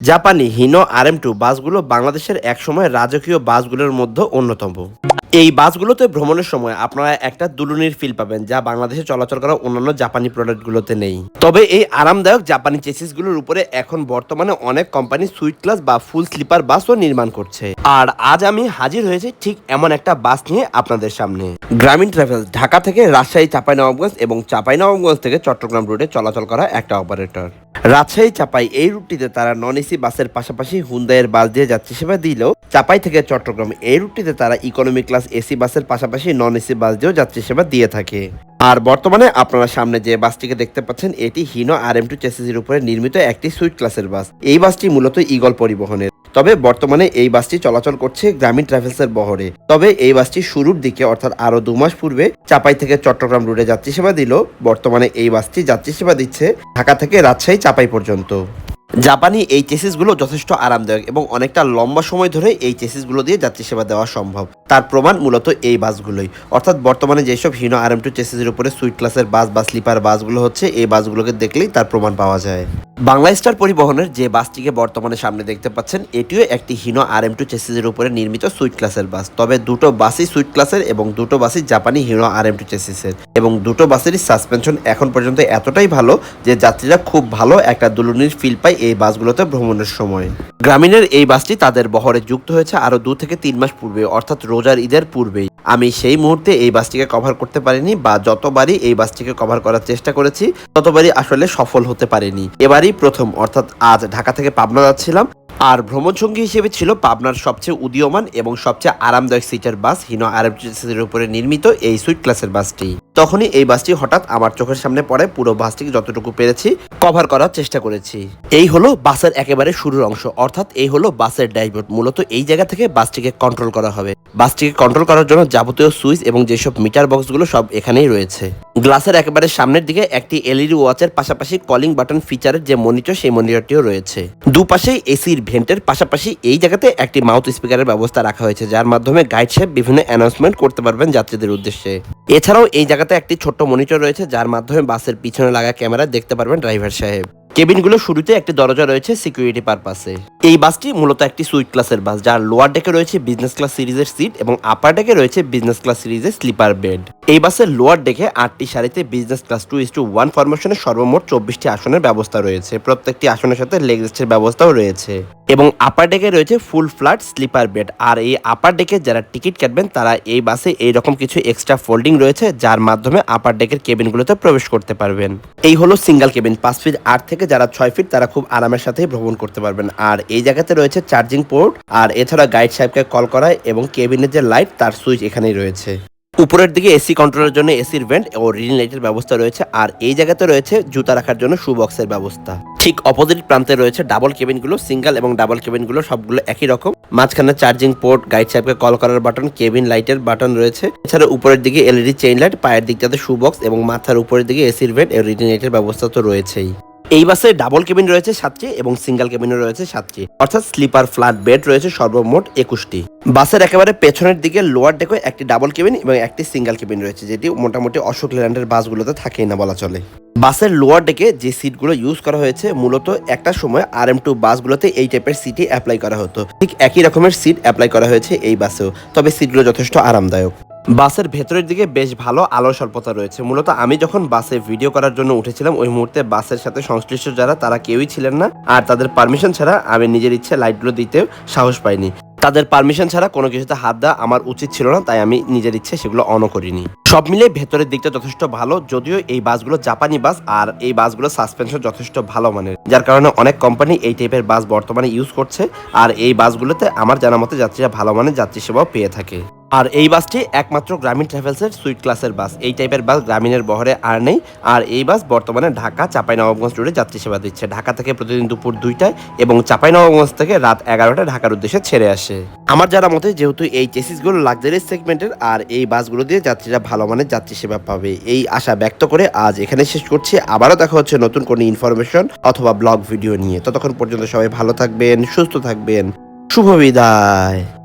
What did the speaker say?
জাপানি Hino R M two বাসগুলো বাংলাদেশের একসময় রাজকীয় বাসগুলোর মধ্যে অন্যতম। এই বাসগুলোতে ভ্রমণের সময় আপনারা একটা দুলুনির ফিল পাবেন যা বাংলাদেশে চলাচল করা অন্যান্য জাপানি প্রোডাক্টগুলোতে নেই। তবে এই আরামদায়ক জাপানি চেসিসগুলোর উপরে এখন বর্তমানে অনেক কোম্পানি সুইট ক্লাস বা ফুল স্লিপার বাসও নির্মাণ করছে। আর আজ আমি হাজির হয়েছি ঠিক এমন একটা বাস নিয়ে আপনাদের সামনে। গ্রামীণ ট্রাভেলস ঢাকা থেকে রাজশাহী, চাঁপাইনবাবগঞ্জ এবং চাঁপাইনবাবগঞ্জ থেকে চট্টগ্রাম রুটে চলাচল করা একটা অপারেটর রাজশাহী, চাপাই এই রুটটিতে তারা নন এসি বাসের পাশাপাশি হুন্দাইয়ের বাস দিয়ে যাত্রী সেবা দিলেও চাপাই থেকে চট্টগ্রাম এই রুটটিতে তারা ইকোনমি ক্লাস এসি বাসের পাশাপাশি নন এসি বাস দিয়েও যাত্রী সেবা দিয়ে থাকে। আর বর্তমানে আপনারা সামনে যে বাসটিকে দেখতে পাচ্ছেন, এটি হিনো আর এম টু চেসিসের উপরে নির্মিত একটি সুইট ক্লাসের বাস। এই বাসটি মূলত ইগল পরিবহনের। তবে বর্তমানে এই বাসটি চলাচল করছে গ্রামীণ ট্রাভেলসের বহরে। তবে এই বাসটি শুরুর দিকে, অর্থাৎ আরও দু মাস পূর্বে, চাপাই থেকে চট্টগ্রাম রুটে যাত্রী সেবা দিল। বর্তমানে এই বাসটি যাত্রী সেবা দিচ্ছে ঢাকা থেকে রাজশাহী চাপাই পর্যন্ত। জাপানি এই চেসিসগুলো যথেষ্ট আরামদায়ক এবং অনেকটা লম্বা সময় ধরে এই চেসিসগুলো দিয়ে যাত্রী সেবা দেওয়া সম্ভব। তার প্রমাণ মূলত এই বাসগুলোই। অর্থাৎ বর্তমানে যেসব হিনো আর এম টু চেসিসের উপরে সুইট ক্লাসের বাস বা স্লিপার বাসগুলো হচ্ছে, এই বাসগুলোকে দেখলেই তার প্রমাণ পাওয়া যায়। বাংলা স্টার পরিবহনের যে বাসটিকে বর্তমানে সামনে দেখতে পাচ্ছেন, এটিও একটি হিনো আর এম টু চেসিসের উপরে নির্মিত সুইট ক্লাসের বাস। তবে দুটো বাসই সুইট ক্লাসের এবং দুটো বাসই জাপানি হিনো আর এম টু চেসিসের। এবং দুটো বাসেরই সাসপেনশন এখন পর্যন্ত এতটাই ভালো যে যাত্রীরা খুব ভালো একটা দুলুনির ফিল পায় এই বাসগুলোতে ভ্রমণের সময়। গ্রামীণের এই বাসটি তাদের বহরে যুক্ত হয়েছে আরও দু থেকে তিন মাস পূর্বে, অর্থাৎ রোজার ঈদের পূর্বেই। আমি সেই মুহূর্তে এই বাসটিকে কভার করতে পারিনি বা যতবারই এই বাসটিকে কভার করার চেষ্টা করেছি, ততবারই আসলে সফল হতে পারিনি। এবারই প্রথম, অর্থাৎ আজ ঢাকা থেকে পাবনা যাচ্ছিলাম। আর ভ্রমণসঙ্গী হিসেবে ছিল পাবনার সবচেয়ে উদীয়মান এবং সবচেয়ে আরামদায়ক সিটার বাস হিনো আরএফটিসির উপরে নির্মিত এই সুইট ক্লাসের বাসটি। তখনই এই বাসটি হঠাৎ আমার চোখের সামনে পড়ে। পুরো বাসটিকে যতটুকু পেরেছি কভার করার চেষ্টা করেছি। এই হলো বাসের একেবারে শুরুর অংশ। অর্থাৎ এই হলো বাসের ড্যাশবোর্ড মূলত এই জায়গা থেকে বাসটিকে কন্ট্রোল করা হবে। বাসটিকে কন্ট্রোল করার জন্য যাবতীয় সুইচ এবং যেসব মিটার বক্সগুলো সব এখানেই রয়েছে। গ্লাসের একেবারে সামনের দিকে একটি এলইডি ওয়াচের পাশাপাশি কলিং বাটন ফিচারের যে মনিটর সেই মনিটরটিও রয়েছে। দুপাশেই এসির ভেন্টের পাশাপাশি এই জায়গাতে একটি মাউথ স্পিকারের ব্যবস্থা রাখা হয়েছে, যার মাধ্যমে গাইড সাহেব বিভিন্ন অ্যানাউন্সমেন্ট করতে পারবেন যাত্রীদের উদ্দেশ্যে। এছাড়াও এই জায়গাতে একটি ছোট্ট মনিটর রয়েছে যার মাধ্যমে বাসের পিছনে লাগা ক্যামেরা দেখতে পারবেন ড্রাইভার সাহেব। কেবিনগুলো শুরুতে একটি দরজা রয়েছে সিকিউরিটি পারপাসে এই বাসটি মূলত একটি সুইট ক্লাসের বাস, যার লোয়ার ডেকে রয়েছে বিজনেস ক্লাস সিরিজের সিট এবং আপার ডেকে রয়েছে বিজনেস ক্লাস সিরিজের স্লিপার বেড এই বাসের লোয়ার ডেকে আটটি সারিতে business class two is to one ফরমেশনের সর্বমোট চব্বিশটি আসনের ব্যবস্থা রয়েছে। প্রত্যেকটি আসনের সাথে লেগ রেস্টের ব্যবস্থাও রয়েছে। এবং আপার ডেকে রয়েছে ফুল ফ্ল্যাট স্লিপার বেড আর এই আপার ডেকে যারা টিকিট কাটবেন, তারা এই বাসে এইরকম কিছু এক্সট্রা ফোল্ডিং রয়েছে, যার মাধ্যমে আপার ডেকের কেবিনগুলোতে প্রবেশ করতে পারবেন। এই হলো সিঙ্গেল কেবিন পাঁচ ফিট আট থেকে যারা ছয় ফিট তারা খুব আরামের সাথে ভ্রমণ করতে পারবেন। আর এই জায়গাতে রয়েছে চার্জিং পোর্ট আর এছাড়া গাইড সাহেবকে কল করা এবং কেবিনের যে লাইট তার সুইচ এখানেই রয়েছে। উপরের দিকে এসি কন্ট্রোলের জন্য এসির ভেন্ট ও রিডিং লাইটের ব্যবস্থা রয়েছে, আর এই জায়গাতে রয়েছে জুতা রাখার জন্য শু বক্সের ব্যবস্থা। ঠিক অপোজিট প্রান্তে রয়েছে ডাবল কেবিনগুলো সিঙ্গেল এবং ডাবল কেবিনগুলো সবগুলো একই রকম। মাঝখানে চার্জিং পোর্ট গাইড সাহেবকে কল করার বাটন কেবিন লাইটের বাটন রয়েছে। এছাড়া উপরের দিকে এলইডি চেইন লাইট পায়ের দিকটাতে শু বক্স এবং মাথার উপরের দিকে এসির ভেন্ট ও রিডিং লাইটের ব্যবস্থা তো রয়েছেই। এই বাসে ডাবল কেবিন রয়েছে সাতটি এবং সিঙ্গেল কেবিনও রয়েছে সাতটি। অর্থাৎ স্লিপার ফ্ল্যাট বেড রয়েছে সর্বমোট একুশটি। বাসের একেবারে পেছনের দিকে লোয়ার ডেকে একটি ডাবল কেবিন এবং একটি সিঙ্গেল কেবিন রয়েছে, যেটি মোটামুটি অশোক ল্যান্ডের বাসগুলোতে থাকেই না বলা চলে। বাসের লোয়ার ডেকে যে সিটগুলো ইউজ করা হয়েছে, মূলত একটা সময় আর এম টু বাসগুলোতে এই টাইপের সিটই অ্যাপ্লাই করা হতো। ঠিক একই রকমের সিট অ্যাপ্লাই করা হয়েছে এই বাসেও, তবে সিটগুলো যথেষ্ট আরামদায়ক। বাসের ভেতরের দিকে বেশ ভালো আলো স্বল্পতা রয়েছে। মূলত আমি যখন বাসে ভিডিও করার জন্য উঠেছিলাম, ওই মুহূর্তে বাসের সাথে সংশ্লিষ্ট যারা, তারা কেউই ছিলেন না। আর তাদের পারমিশন ছাড়া আমি নিজের ইচ্ছে লাইটগুলো দিতেও সাহস পাইনি। তাদের পারমিশন ছাড়া কোনো কিছুতে হাত দেওয়া আমার উচিত ছিল না, তাই আমি নিজের ইচ্ছে সেগুলো অনও করিনি। সব মিলে ভেতরের দিকটা যথেষ্ট ভালো, যদিও এই বাসগুলো জাপানি বাস, আর এই বাসগুলো সাসপেনশন যথেষ্ট ভালো মানের। যার কারণে অনেক কোম্পানি এই টাইপের বাস বর্তমানে ইউজ করছে, আর এই বাসগুলোতে আমার জানা মতে যাত্রীরা ভালো মানের যাত্রী সেবাও পেয়ে থাকে। আর এই বাসটি একমাত্র গ্রামীণ ট্রাভেলসের সুইট ক্লাসের বাস। এই টাইপের বাস গ্রামীণের বহরে আর নেই। আর এই বাস বর্তমানে ঢাকা চাঁপাইনবাবগঞ্জ রুটে যাত্রী সেবা দিচ্ছে। ঢাকা থেকে প্রতিদিন দুপুর দুইটায় এবং চাঁপাইনবাবগঞ্জ থেকে রাত এগারোটায় ঢাকার উদ্দেশ্যে ছেড়ে আসে। আমার যারা মতে যেহেতু এই চেসিসগুলো লাক্সারিয়াস সেগমেন্টের আর এই বাসগুলো দিয়ে যাত্রীরা ভালো মানের যাত্রী সেবা পাবে। এই আশা ব্যক্ত করে আজ এখানে শেষ করছি। আবারও দেখা হচ্ছে নতুন কোনো ইনফরমেশন অথবা ব্লগ ভিডিও নিয়ে। ততক্ষণ পর্যন্ত সবাই ভালো থাকবেন, সুস্থ থাকবেন। শুভ বিদায়।